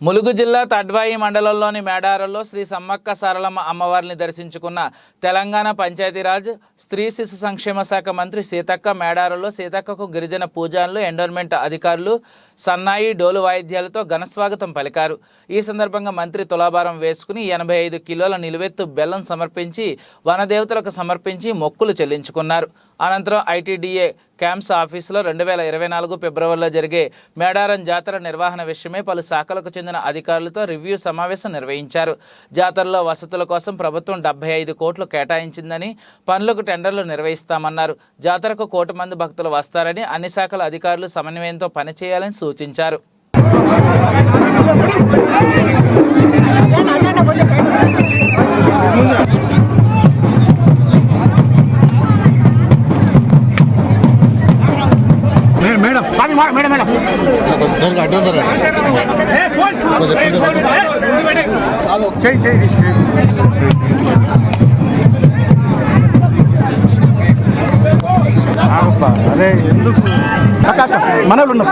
ములుగు జిల్లా తడ్వాయి మండలంలోని మేడారంలో శ్రీ సమ్మక్క సారలమ్మ అమ్మవారిని దర్శించుకున్న తెలంగాణ పంచాయతీరాజ్ స్త్రీ శిశు సంక్షేమ శాఖ మంత్రి సీతక్క మేడారంలో సీతక్కకు గిరిజన పూజారులు ఎండోర్మెంట్ అధికారులు సన్నాయి డోలు వాయిద్యాలతో ఘనస్వాగతం పలికారు. ఈ సందర్భంగా మంత్రి తులాభారం వేసుకుని ఎనభై ఐదు కిలోల నిలువెత్తు బెల్లం సమర్పించి వనదేవతలకు సమర్పించి మొక్కులు చెల్లించుకున్నారు. అనంతరం ఐటీడీఏ క్యాంప్స్ ఆఫీసులో రెండు వేల ఇరవై నాలుగు ఫిబ్రవరిలో జరిగే మేడారం జాతర నిర్వహణ విషయమై పలు శాఖలకు చెందిన అధికారులతో రివ్యూ సమావేశం నిర్వహించారు. జాతరలో వసతుల కోసం ప్రభుత్వం డెబ్బై ఐదు కోట్లు కేటాయించిందని పనులకు టెండర్లు నిర్వహిస్తామన్నారు. జాతరకు కోటి మంది భక్తులు వస్తారని అన్ని శాఖల అధికారులు సమన్వయంతో పనిచేయాలని సూచించారు. Swami madam madam. దానికి అడ్డం చేయి చేయి అదే ఎందుకు అక్క అక్క మనలు ఉన్నాం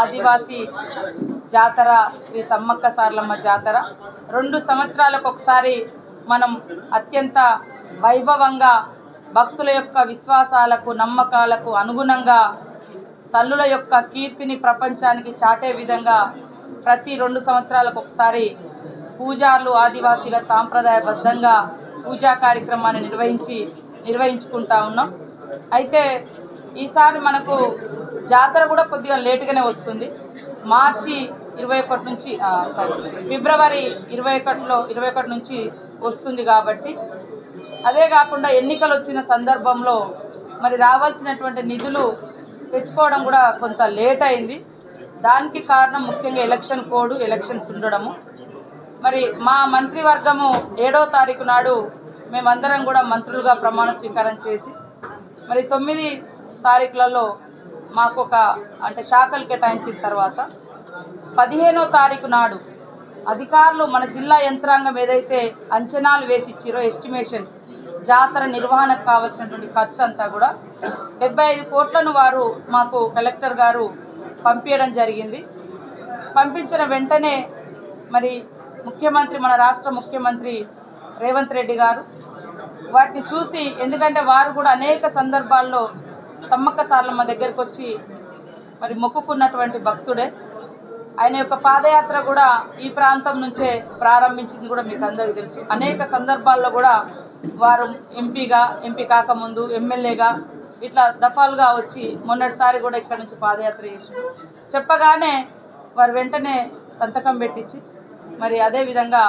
ఆదివాసీ జాతర శ్రీ సమ్మక్క సార్లమ్మ జాతర. రెండు సంవత్సరాలకు ఒకసారి మనం అత్యంత వైభవంగా భక్తుల యొక్క విశ్వాసాలకు నమ్మకాలకు అనుగుణంగా తల్లుల యొక్క కీర్తిని ప్రపంచానికి చాటే విధంగా ప్రతి రెండు సంవత్సరాలకు ఒకసారి పూజార్లు ఆదివాసీల సాంప్రదాయబద్ధంగా పూజా కార్యక్రమాన్ని నిర్వహించి నిర్వహించుకుంటా ఉన్నాం. అయితే ఈసారి మనకు జాతర కూడా కొద్దిగా లేటుగానే వస్తుంది. మార్చి ఇరవై ఒకటి నుంచి సారీ ఫిబ్రవరి ఇరవై ఒకటిలో ఇరవై ఒకటి నుంచి వస్తుంది కాబట్టి. అదే కాకుండా ఎన్నికలు వచ్చిన సందర్భంలో మరి రావాల్సినటువంటి నిధులు తెచ్చుకోవడం కూడా కొంత లేట్ అయింది. దానికి కారణం ముఖ్యంగా ఎలక్షన్ కోడ్ ఎలక్షన్స్ ఉండడము. మరి మా మంత్రివర్గము ఏడో తారీఖు నాడు మేమందరం కూడా మంత్రులుగా ప్రమాణ స్వీకారం చేసి మరి తొమ్మిది తారీఖులలో మాకు ఒక అంటే శాఖలు కేటాయించిన తర్వాత పదిహేనో తారీఖు నాడు అధికారులు మన జిల్లా యంత్రాంగం ఏదైతే అంచనాలు వేసి ఇచ్చిరో ఎస్టిమేషన్స్ జాతర నిర్వహణకు కావాల్సినటువంటి ఖర్చు అంతా కూడా డెబ్బై ఐదు కోట్లను వారు మాకు కలెక్టర్ గారు పంపించడం జరిగింది. పంపించిన వెంటనే మరి ముఖ్యమంత్రి మన రాష్ట్ర ముఖ్యమంత్రి రేవంత్ రెడ్డి గారు వాటిని చూసి ఎందుకంటే వారు కూడా అనేక సందర్భాల్లో సమ్మక్క సార్లమ్మ దగ్గరికి వచ్చి మరి మొక్కుకున్నటువంటి భక్తుడే. ఆయన యొక్క పాదయాత్ర కూడా ఈ ప్రాంతం నుంచే ప్రారంభించింది కూడా మీకు అందరికీ తెలుసు. అనేక సందర్భాల్లో కూడా వారు ఎంపీగా ఎంపీ కాకముందు ఎమ్మెల్యేగా ఇట్లా దఫాలుగా వచ్చి మొన్నటిసారి కూడా ఇక్కడ నుంచి పాదయాత్ర చేసిండు చెప్పగానే వారు వెంటనే సంతకం పెట్టించి మరి అదేవిధంగా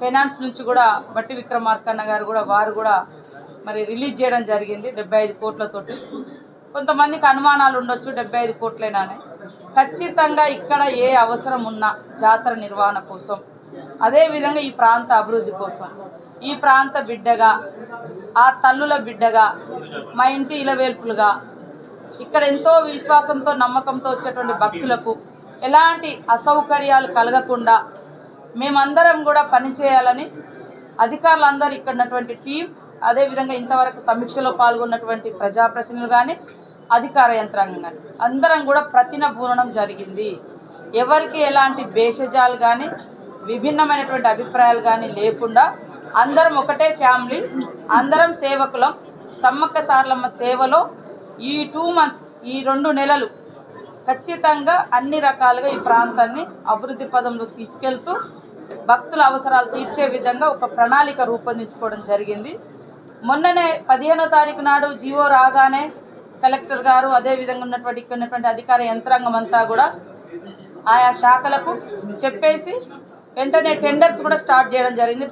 ఫైనాన్స్ నుంచి కూడా బట్టి విక్రమార్కన్న గారు కూడా వారు కూడా మరి రిలీజ్ చేయడం జరిగింది డెబ్బై ఐదు కోట్లతోటి. కొంతమందికి అనుమానాలు ఉండొచ్చు డెబ్బై ఐదు కోట్లేనా ఖచ్చితంగా ఇక్కడ ఏ అవసరం ఉన్నా జాతర నిర్వహణ కోసం అదేవిధంగా ఈ ప్రాంత అభివృద్ధి కోసం ఈ ప్రాంత బిడ్డగా ఆ తల్లుల బిడ్డగా మా ఇంటి ఇలవేల్పులుగా ఇక్కడ ఎంతో విశ్వాసంతో నమ్మకంతో వచ్చేటువంటి భక్తులకు ఎలాంటి అసౌకర్యాలు కలగకుండా మేమందరం కూడా పనిచేయాలని అధికారులందరూ ఇక్కడ ఉన్నటువంటి టీం అదేవిధంగా ఇంతవరకు సమీక్షలో పాల్గొన్నటువంటి ప్రజాప్రతినిధులు కానీ అధికార యంత్రాంగం కానీ అందరం కూడా ప్రతిన బూనడం జరిగింది. ఎవరికి ఎలాంటి భేషజాలు కానీ విభిన్నమైనటువంటి అభిప్రాయాలు కానీ లేకుండా అందరం ఒకటే ఫ్యామిలీ అందరం సేవకులం. సమ్మక్క సార్లమ్మ సేవలో ఈ టూ మంత్స్ ఈ రెండు నెలలు ఖచ్చితంగా అన్ని రకాలుగా ఈ ప్రాంతాన్ని అభివృద్ధి పదంలో తీసుకెళ్తూ భక్తుల అవసరాలు తీర్చే విధంగా ఒక ప్రణాళిక రూపొందించుకోవడం జరిగింది. మొన్ననే పదిహేనో తారీఖు నాడు జీవో రాగానే కలెక్టర్ గారు అదేవిధంగా ఉన్నటువంటి ఇక్కడ ఉన్నటువంటి అధికార యంత్రాంగం అంతా కూడా ఆయా శాఖలకు చెప్పేసి వెంటనే టెండర్స్ కూడా స్టార్ట్ చేయడం జరిగింది.